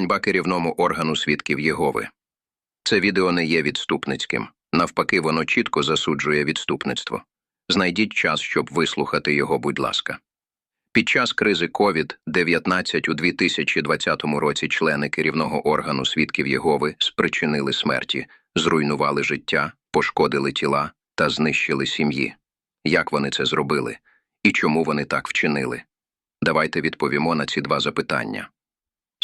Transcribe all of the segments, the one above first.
Ганьба керівному органу свідків Єгови. Це відео не є відступницьким. Навпаки, воно чітко засуджує відступництво. Знайдіть час, щоб вислухати його, будь ласка. Під час кризи COVID-19 у 2020 році члени керівного органу свідків Єгови спричинили смерті, зруйнували життя, пошкодили тіла та знищили сім'ї. Як вони це зробили? І чому вони так вчинили? Давайте відповімо на ці два запитання.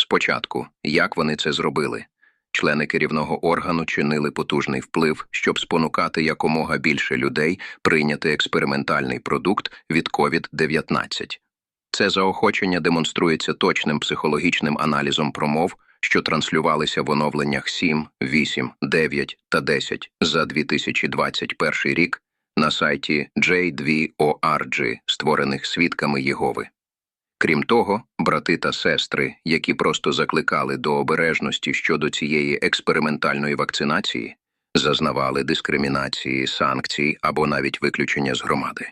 Спочатку, як вони це зробили? Члени керівного органу чинили потужний вплив, щоб спонукати якомога більше людей прийняти експериментальний продукт від COVID-19. Це заохочення демонструється точним психологічним аналізом промов, що транслювалися в оновленнях 7, 8, 9 та 10 за 2021 рік на сайті J2ORG, створених свідками Єгови. Крім того, брати та сестри, які просто закликали до обережності щодо цієї експериментальної вакцинації, зазнавали дискримінації, санкцій або навіть виключення з громади.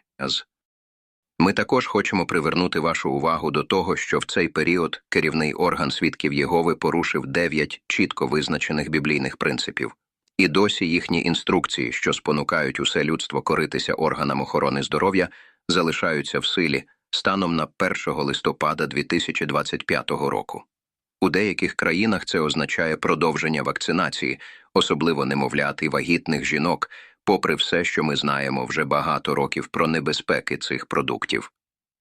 Ми також хочемо привернути вашу увагу до того, що в цей період керівний орган свідків Єгови порушив дев'ять чітко визначених біблійних принципів, і досі їхні інструкції, що спонукають усе людство коритися органам охорони здоров'я, залишаються в силі станом на 1 листопада 2025 року. У деяких країнах це означає продовження вакцинації, особливо немовлят і вагітних жінок, попри все, що ми знаємо вже багато років про небезпеки цих продуктів.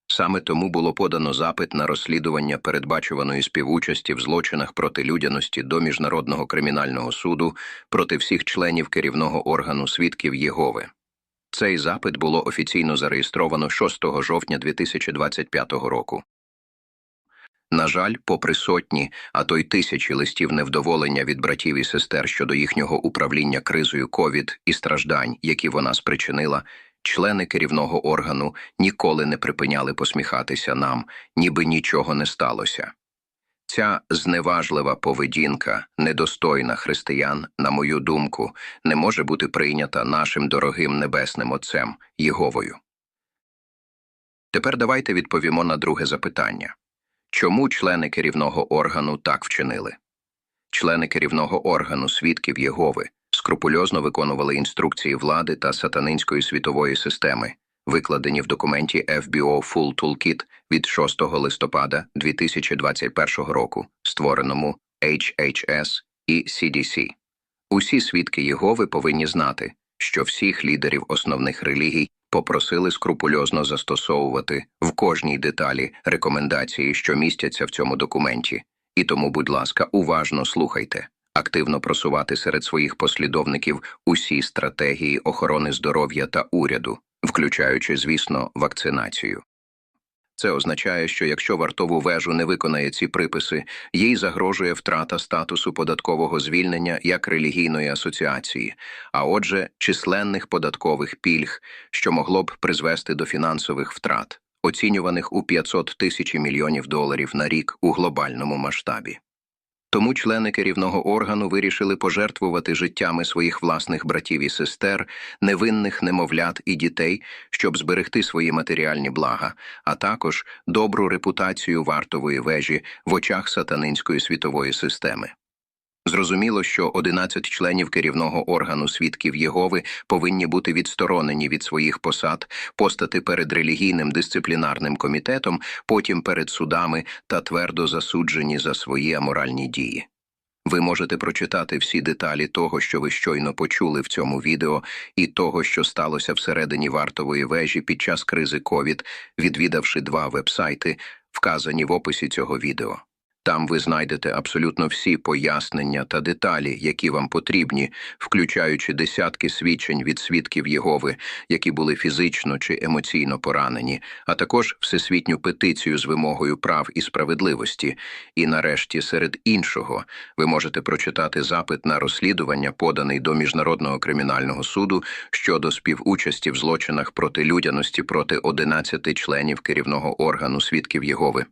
Саме тому було подано запит на розслідування передбачуваної співучасті в злочинах проти людяності до Міжнародного кримінального суду проти всіх членів керівного органу свідків Єгови. Цей запит було офіційно зареєстровано 6 жовтня 2025 року. На жаль, попри сотні, а то й тисячі листів невдоволення від братів і сестер щодо їхнього управління кризою ковід і страждань, які вона спричинила, члени керівного органу ніколи не припиняли посміхатися нам, ніби нічого не сталося. Ця зневажлива поведінка, недостойна християн, на мою думку, не може бути прийнята нашим дорогим небесним Отцем Єговою. Тепер давайте відповімо на друге запитання чому члени керівного органу так вчинили? Члени керівного органу свідків Єгови скрупульозно виконували інструкції влади та сатанинської світової системи, викладені в документі FBO Full Toolkit від 6 листопада 2021 року, створеному HHS і CDC. Усі свідки Єгови повинні знати, що всіх лідерів основних релігій попросили скрупульозно застосовувати в кожній деталі рекомендації, що містяться в цьому документі, і тому, будь ласка, уважно слухайте. Активно просувати серед своїх послідовників усі стратегії охорони здоров'я та уряду, включаючи, звісно, вакцинацію. Це означає, що якщо вартову вежу не виконає ці приписи, їй загрожує втрата статусу податкового звільнення як релігійної асоціації, а отже, численних податкових пільг, що могло б призвести до фінансових втрат, оцінюваних у 500 тисяч мільйонів доларів на рік у глобальному масштабі. Тому члени керівного органу вирішили пожертвувати життями своїх власних братів і сестер, невинних немовлят і дітей, щоб зберегти свої матеріальні блага, а також добру репутацію вартової вежі в очах сатанинської світової системи. Зрозуміло, що 11 членів керівного органу свідків Єгови повинні бути відсторонені від своїх посад, постати перед релігійним дисциплінарним комітетом, потім перед судами та твердо засуджені за свої аморальні дії. Ви можете прочитати всі деталі того, що ви щойно почули в цьому відео, і того, що сталося всередині вартової вежі під час кризи COVID, відвідавши два вебсайти, вказані в описі цього відео. Там ви знайдете абсолютно всі пояснення та деталі, які вам потрібні, включаючи десятки свідчень від свідків Єгови, які були фізично чи емоційно поранені, а також всесвітню петицію з вимогою прав і справедливості. І нарешті, серед іншого, ви можете прочитати запит на розслідування, поданий до Міжнародного кримінального суду щодо співучасті в злочинах проти людяності проти 11 членів керівного органу свідків Єгови.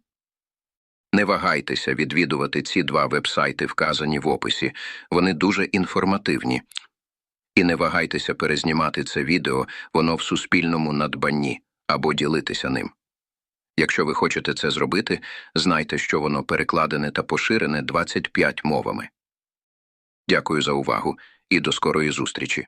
Не вагайтеся відвідувати ці два вебсайти, вказані в описі, вони дуже інформативні. І не вагайтеся перезнімати це відео, воно в суспільному надбанні або ділитися ним. Якщо ви хочете це зробити, знайте, що воно перекладене та поширене 25 мовами. Дякую за увагу і до скорої зустрічі.